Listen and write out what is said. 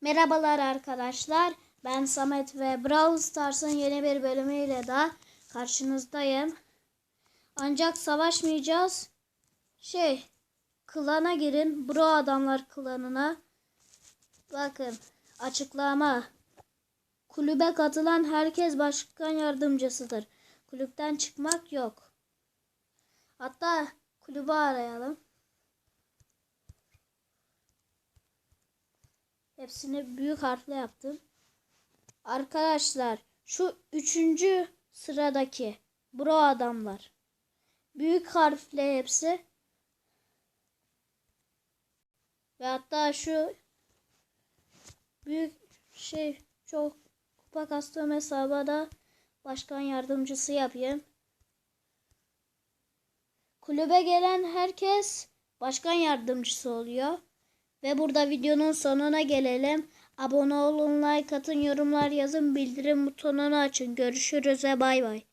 Merhabalar arkadaşlar. Ben Samet ve Brawl Stars'ın yeni bir bölümüyle daha karşınızdayım. Ancak savaşmayacağız. Şey, klana girin. Bro adamlar klanına. Bakın, açıklama. Kulübe katılan herkes başkan yardımcısıdır. Kulüpten çıkmak yok. Hatta kulübü arayalım. Hepsini büyük harfle yaptım. Arkadaşlar şu üçüncü sıradaki bro adamlar. Büyük harfle hepsi. Ve hatta şu büyük şey çok kupa kastığım hesaba da başkan yardımcısı yapayım. Kulübe gelen herkes başkan yardımcısı oluyor. Ve burada videonun sonuna gelelim. Abone olun, like atın, yorumlar yazın, bildirim butonunu açın. Görüşürüz ve bay bay.